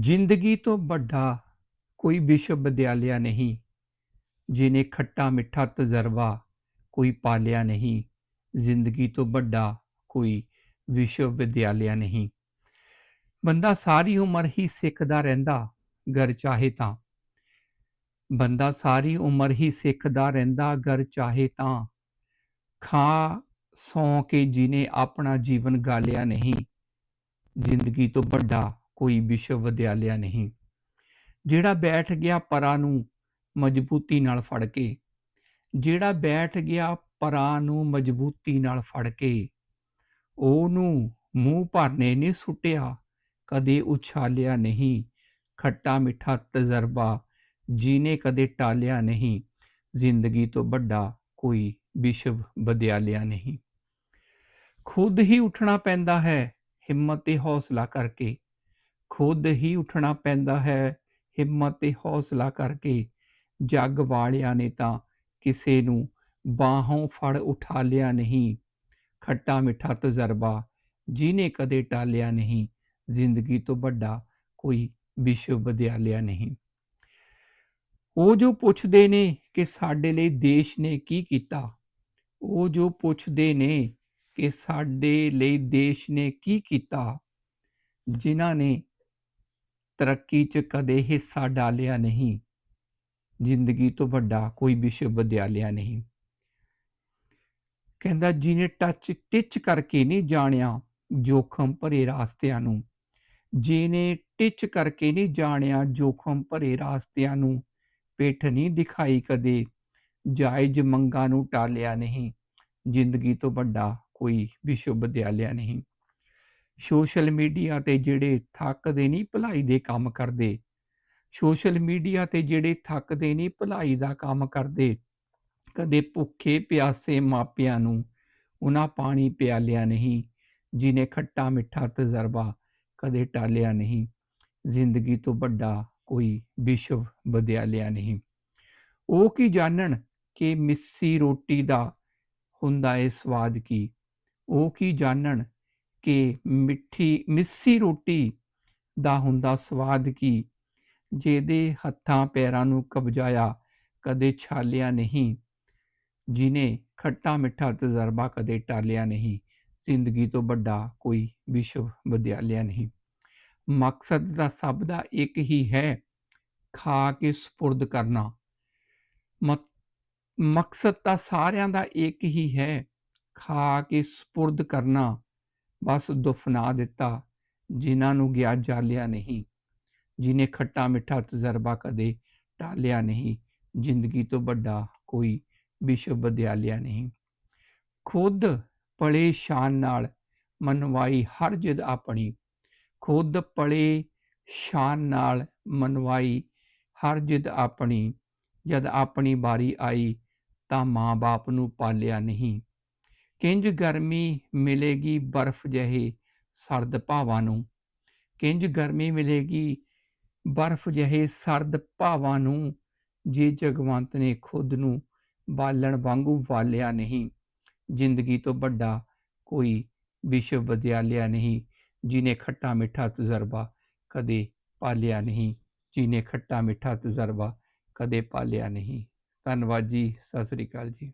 ਜ਼ਿੰਦਗੀ ਤੋਂ ਵੱਡਾ ਕੋਈ ਵਿਸ਼ਵ ਵਿਦਿਆਲਿਆ ਨਹੀਂ ਜਿਹਨੇ ਖੱਟਾ ਮਿੱਠਾ ਤਜਰਬਾ ਕੋਈ ਪਾਲਿਆ ਨਹੀਂ, ਜ਼ਿੰਦਗੀ ਤੋਂ ਵੱਡਾ ਕੋਈ ਵਿਸ਼ਵ ਵਿਦਿਆਲਿਆ ਨਹੀਂ। ਬੰਦਾ ਸਾਰੀ ਉਮਰ ਹੀ ਸਿੱਖਦਾ ਰਹਿੰਦਾ ਗਰ ਚਾਹੇ ਤਾਂ। ਬੰਦਾ ਸਾਰੀ ਉਮਰ ਹੀ ਸਿੱਖਦਾ ਰਹਿੰਦਾ ਗਰ ਚਾਹੇ ਤਾਂ। ਖਾ ਸੌ ਕੇ ਜਿਹਨੇ ਆਪਣਾ ਜੀਵਨ ਗਾਲਿਆ ਨਹੀਂ, ਜ਼ਿੰਦਗੀ ਤੋਂ ਵੱਡਾ ਕੋਈ ਵਿਸ਼ਵ ਵਿਦਿਆਲਿਆ ਨਹੀਂ। ਜਿਹੜਾ ਬੈਠ ਗਿਆ ਪਰਾਂ ਨੂੰ ਮਜ਼ਬੂਤੀ ਨਾਲ ਫੜ ਕੇ, ਜਿਹੜਾ ਬੈਠ ਗਿਆ ਪਰਾਂ ਨੂੰ ਮਜ਼ਬੂਤੀ ਨਾਲ ਫੜ ਕੇ, ਉਹਨੂੰ ਮੂੰਹ ਭਰਨੇ ਨੇ ਸੁੱਟਿਆ, ਕਦੇ ਉਛਾਲਿਆ ਨਹੀਂ, ਖੱਟਾ ਮਿੱਠਾ ਤਜਰਬਾ ਜਿਹਨੇ ਕਦੇ ਟਾਲਿਆ ਨਹੀਂ, ਜ਼ਿੰਦਗੀ ਤੋਂ ਵੱਡਾ ਕੋਈ ਵਿਸ਼ਵ ਵਿਦਿਆਲਿਆ ਨਹੀਂ। ਖੁਦ ਹੀ ਉੱਠਣਾ ਪੈਂਦਾ ਹੈ ਹਿੰਮਤ ਤੇ ਹੌਸਲਾ ਕਰਕੇ। ਖੁਦ ਹੀ ਉੱਠਣਾ ਪੈਂਦਾ ਹੈ। ਹਿੰਮਤ ਤੇ ਹੌਸਲਾ ਕਰਕੇ ਜੱਗ ਵਾਲਿਆਂ ਨੇ ਤਾਂ ਕਿਸੇ ਨੂੰ ਬਾਹੋਂ ਫੜ ਉਠਾ ਲਿਆ ਨਹੀਂ। ਖੱਟਾ ਮਿੱਠਾ ਤਜਰਬਾ ਜਿਹਨੇ ਕਦੇ ਟਾਲਿਆ ਨਹੀਂ। ਜ਼ਿੰਦਗੀ ਤੋਂ ਵੱਡਾ ਕੋਈ ਵਿਸ਼ਵ ਵਿਦਿਆਲਿਆ ਨਹੀਂ। ਉਹ ਜੋ ਪੁੱਛਦੇ ਨੇ ਕਿ ਸਾਡੇ ਲਈ ਦੇਸ਼ ਨੇ ਕੀ ਕੀਤਾ, ਉਹ ਜੋ ਪੁੱਛਦੇ ਨੇ ਕਿ ਸਾਡੇ ਲਈ ਦੇਸ਼ ਨੇ ਕੀ ਕੀਤਾ, ਜਿਨ੍ਹਾਂ ਨੇ ਤਰੱਕੀ 'ਚ ਕਦੇ ਹਿੱਸਾ ਡਾਲਿਆ ਨਹੀਂ। ਜ਼ਿੰਦਗੀ ਤੋਂ ਵੱਡਾ ਕੋਈ ਵਿਸ਼ਵ ਵਿਦਿਆਲਿਆ ਨਹੀਂ। ਕਹਿੰਦਾ, ਜਿਹਨੇ ਟੱਚ ਟਿਚ ਕਰਕੇ ਨਹੀਂ ਜਾਣਿਆ, ਜੋਖਮ ਭਰੇ ਰਾਸਤਿਆਂ ਨੂੰ। ਜਿਹਨੇ ਟਿਚ ਕਰਕੇ ਨਹੀਂ ਜਾਣਿਆ, ਜੋਖਮ ਭਰੇ ਰਾਸਤਿਆਂ ਨੂੰ ਪਿੱਠ ਨਹੀਂ ਦਿਖਾਈ ਕਦੇ, ਜਾਇਜ਼ ਮੰਗਾਂ ਨੂੰ ਟਾਲਿਆ ਨਹੀਂ। ਜ਼ਿੰਦਗੀ ਤੋਂ ਵੱਡਾ ਕੋਈ ਵਿਸ਼ਵ ਵਿਦਿਆਲਿਆ ਨਹੀਂ। ਸੋਸ਼ਲ ਮੀਡੀਆ ਤੇ ਜਿਹੜੇ ਥੱਕਦੇ ਨਹੀਂ ਭਲਾਈ ਦੇ ਕੰਮ ਕਰਦੇ। ਸੋਸ਼ਲ ਮੀਡੀਆ ਤੇ ਜਿਹੜੇ ਥੱਕਦੇ ਨਹੀਂ ਭਲਾਈ ਦਾ ਕੰਮ ਕਰਦੇ। ਕਦੇ ਭੁੱਖੇ ਪਿਆਸੇ ਮਾਪਿਆਂ ਨੂੰ ਉਹਨਾਂ ਪਾਣੀ ਪਿਆਲਿਆ ਨਹੀਂ, ਜਿਨੇ ਖੱਟਾ ਮਿੱਠਾ ਤਜਰਬਾ ਕਦੇ ਟਾਲਿਆ ਨਹੀਂ। ਜ਼ਿੰਦਗੀ ਤੋਂ ਵੱਡਾ ਕੋਈ ਵਿਸ਼ਵ ਵਿਦਿਆਲਿਆ ਨਹੀਂ। ਉਹ ਕੀ ਜਾਣਨ ਕਿ ਮਿੱਸੀ ਰੋਟੀ ਦਾ ਹੁੰਦਾ ਏ ਸਵਾਦ ਕੀ? ਉਹ ਕੀ ਜਾਣਨ ਕਿ ਮਿੱਠੀ, ਮਿੱਸੀ ਰੋਟੀ ਦਾ ਹੁੰਦਾ ਸਵਾਦ ਕੀ? ਜਿਹਦੇ ਹੱਥਾਂ ਪੈਰਾਂ ਨੂੰ ਕਬਜਾਇਆ ਕਦੇ ਛਾਲਿਆ ਨਹੀਂ ਜਿਨੇ ਖੱਟਾ ਮਿੱਠਾ ਤਜਰਬਾ ਕਦੇ ਟਾਲਿਆ ਨਹੀਂ, ਜ਼ਿੰਦਗੀ ਤੋਂ ਵੱਡਾ ਕੋਈ ਵਿਸ਼ਵ ਵਿਦਿਆਲਿਆ ਨਹੀਂ। ਮਕਸਦ ਦਾ ਸਭ ਦਾ ਇੱਕ ਹੀ ਹੈ, ਖਾ ਕੇ ਸਪੁਰਦ ਕਰਨਾ। ਮਕਸਦ ਤਾਂ ਸਾਰਿਆਂ ਦਾ ਇੱਕ ਹੀ ਹੈ, ਖਾ ਕੇ ਸਪੁਰਦ ਕਰਨਾ। ਬਸ ਦੁਫਨਾ ਦਿੱਤਾ, ਜਿਨ੍ਹਾਂ ਨੂੰ ਗਿਆ ਜਾਲਿਆ ਨਹੀਂ, ਜਿਨੇ ਖੱਟਾ ਮਿੱਠਾ ਤਜਰਬਾ ਕਦੇ ਟਾਲਿਆ ਨਹੀਂ, ਜ਼ਿੰਦਗੀ ਤੋਂ ਵੱਡਾ ਕੋਈ ਵਿਸ਼ਵ ਵਿਦਿਆਲਿਆ ਨਹੀਂ। ਖੁਦ ਪਲੇ ਸ਼ਾਨ ਨਾਲ ਮਨਵਾਈ ਹਰ ਜਿੱਦ ਆਪਣੀ, ਖੁਦ ਪਲੇ ਸ਼ਾਨ ਨਾਲ ਮਨਵਾਈ ਹਰ ਜਿੱਦ ਆਪਣੀ, ਜਦ ਆਪਣੀ ਵਾਰੀ ਆਈ ਤਾਂ ਮਾਂ-ਬਾਪ ਨੂੰ ਪਾਲਿਆ ਨਹੀਂ। ਕਿੰਜ ਗਰਮੀ ਮਿਲੇਗੀ ਬਰਫ਼ ਜਿਹੇ ਸਰਦ ਭਾਵਾਂ ਨੂੰ? ਕਿੰਜ ਗਰਮੀ ਮਿਲੇਗੀ ਬਰਫ਼ ਜਿਹੇ ਸਰਦ ਭਾਵਾਂ ਨੂੰ ਜੇ ਜਗਵੰਤ ਨੇ ਖੁਦ ਨੂੰ ਬਾਲਣ ਵਾਂਗੂ ਵਾਲਿਆ ਨਹੀਂ? ਜ਼ਿੰਦਗੀ ਤੋਂ ਵੱਡਾ ਕੋਈ ਵਿਸ਼ਵ ਵਿਦਿਆਲਿਆ ਨਹੀਂ, ਜਿਨੇ ਖੱਟਾ ਮਿੱਠਾ ਤਜਰਬਾ ਕਦੇ ਪਾਲਿਆ ਨਹੀਂ, ਜਿਨੇ ਖੱਟਾ ਮਿੱਠਾ ਤਜਰਬਾ ਕਦੇ ਪਾਲਿਆ ਨਹੀਂ। ਧੰਨਵਾਦ ਜੀ, ਸਤਿ ਸ੍ਰੀ ਅਕਾਲ ਜੀ।